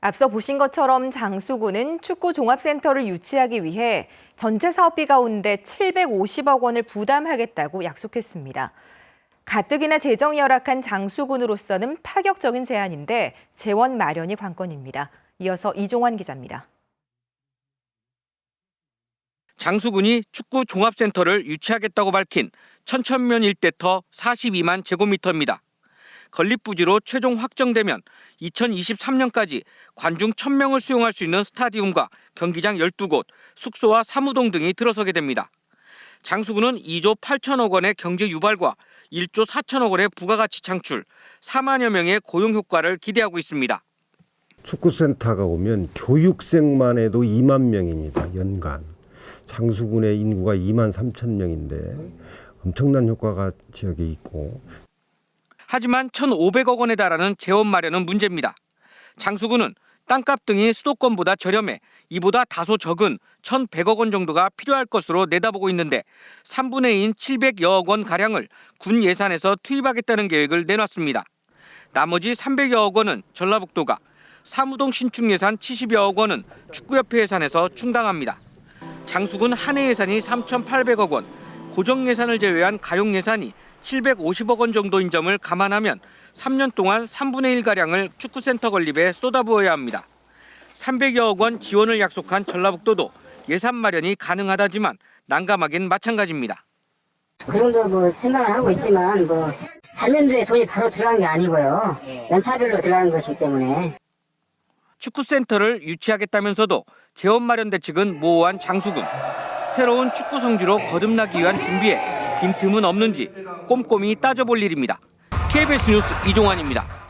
앞서 보신 것처럼 장수구는 축구 종합센터를 유치하기 위해 전체 사업비 가운데 750억 원을 부담하겠다고 약속했습니다. 가뜩이나 재정이 열악한 장수군으로서는 파격적인 제안인데 재원 마련이 관건입니다. 이어서 이종환 기자입니다. 장수군이 축구 종합센터를 유치하겠다고 밝힌 천천면 일대터 42만 제곱미터입니다. 건립부지로 최종 확정되면 2023년까지 관중 1000명을 수용할 수 있는 스타디움과 경기장 12곳, 숙소와 사무동 등이 들어서게 됩니다. 장수군은 2조 8천억 원의 경제 유발과 1조 4천억 원의 부가가치 창출, 4만여 명의 고용 효과를 기대하고 있습니다. 축구센터가 오면 교육생만 해도 2만 명입니다. 연간. 장수군의 인구가 2만 3천 명인데 엄청난 효과가 지역에 있고 하지만 1,500억 원에 달하는 재원 마련은 문제입니다. 장수군은 땅값 등이 수도권보다 저렴해 이보다 다소 적은 1,100억 원 정도가 필요할 것으로 내다보고 있는데 3분의 2인 700여억 원 가량을 군 예산에서 투입하겠다는 계획을 내놨습니다. 나머지 300여억 원은 전라북도가, 사무동 신축 예산 70여억 원은 축구협회 예산에서 충당합니다. 장수군 한해 예산이 3,800억 원, 고정 예산을 제외한 가용 예산이 750억 원 정도인 점을 감안하면 3년 동안 3분의 1 가량을 축구센터 건립에 쏟아부어야 합니다. 300여억 원 지원을 약속한 전라북도도 예산 마련이 가능하다지만 난감하긴 마찬가지입니다. 그 정도 뭐 생각을 하고 있지만 뭐 단년도에 돈이 바로 들어간 게 아니고요. 연차별로 들어가는 것이기 때문에 축구센터를 유치하겠다면서도 재원 마련 대책은 모호한 장수군. 새로운 축구 성지로 거듭나기 위한 준비에 빈틈은 없는지 꼼꼼히 따져볼 일입니다. KBS 뉴스 이종환입니다.